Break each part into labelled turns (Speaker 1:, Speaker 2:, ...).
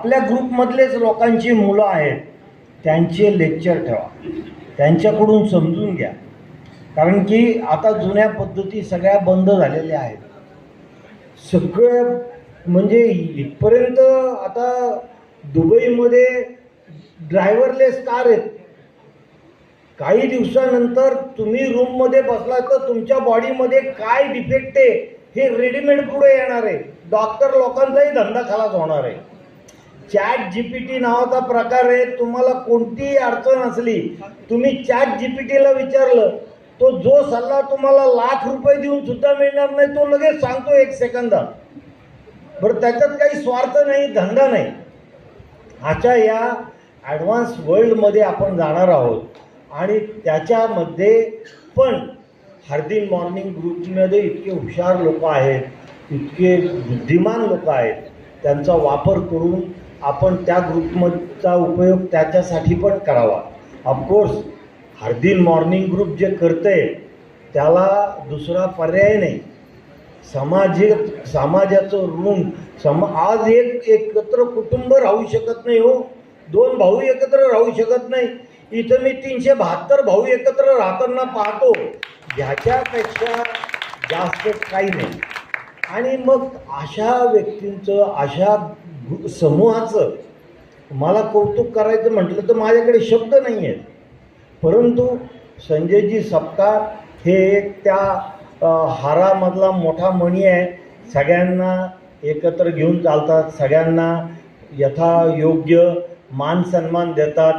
Speaker 1: आपल्या ग्रुपमधलेच लोकांची मुलं आहेत त्यांचे लेक्चर ठेवा. त्यांच्याकडून समजून घ्या. कारण की आता जुन्या पद्धती सगळ्या बंद झालेल्या आहेत. सगळं म्हणजे इथपर्यंत आता दुबईमध्ये ड्रायव्हरलेस कार आहेत. काही दिवसानंतर तुम्ही रूममध्ये बसला तर तुमच्या बॉडीमध्ये काय डिफेक्ट आहे हे रेडीमेड पुढे येणार आहे. डॉक्टर लोकांचाही धंदा खालाच होणार आहे. चॅट जी पी टी नावाचा प्रकार आहे तुम्हाला कोणतीही अडचण असली तुम्ही चॅट जी पी टीला विचारलं तो जो सल्ला तुम्हाला लाख रुपये देऊन सुद्धा मिळणार नाही तो लगेच सांगतो एक सेकंदात बरं त्याच्यात काही स्वार्थ नाही धंदा नाही. अशा या ॲडव्हान्स वर्ल्डमध्ये आपण जाणार आहोत. आणि त्याच्यामध्ये पण हार्दिन मॉर्निंग ग्रुपमध्ये इतके हुशार लोक आहेत इतके बुद्धिमान लोक आहेत त्यांचा वापर करून आपण त्या ग्रुपमधचा उपयोग त्याच्यासाठी पण करावा. ऑफकोर्स हार्दिन मॉर्निंग ग्रुप जे करते त्याला दुसरा पर्याय नाही. सामाजिक समाजाचं ऋण सम आज एक एकत्र कुटुंब राहू शकत नाही हो. दोन भाऊ एकत्र राहू शकत नाही. इथं मी तीनशे बहात्तर भाऊ एकत्र राहताना पाहतो. ह्याच्यापेक्षा जास्त काही नाही. आणि मग अशा व्यक्तींचं अशा समूहाचं मला कौतुक करायचं म्हटलं तर माझ्याकडे शब्द नाही आहेत परंतु संजयजी सपकाळ हे एक त्या हारामधला मोठा मणी आहे. सगळ्यांना एकत्र घेऊन चालतात सगळ्यांना यथायोग्य मान सन्मान देतात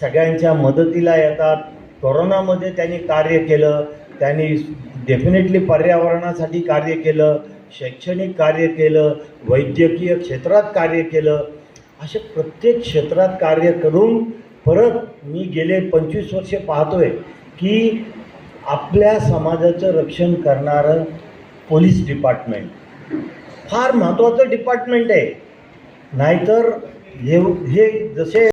Speaker 1: सगळ्यांच्या मदतीला येतात. कोरोनामध्ये त्यांनी कार्य केलं त्यांनी डेफिनेटली पर्यावरणासाठी कार्य केलं शैक्षणिक कार्य केलं वैद्यकीय क्षेत्रात कार्य केलं अशा प्रत्येक क्षेत्रात कार्य करून परत मी गेले पंचवीस वर्षे पाहतोय की आपल्या समाजाचं रक्षण करणारं पोलीस डिपार्टमेंट फार महत्त्वाचं डिपार्टमेंट आहे. नाहीतर हे हे जसे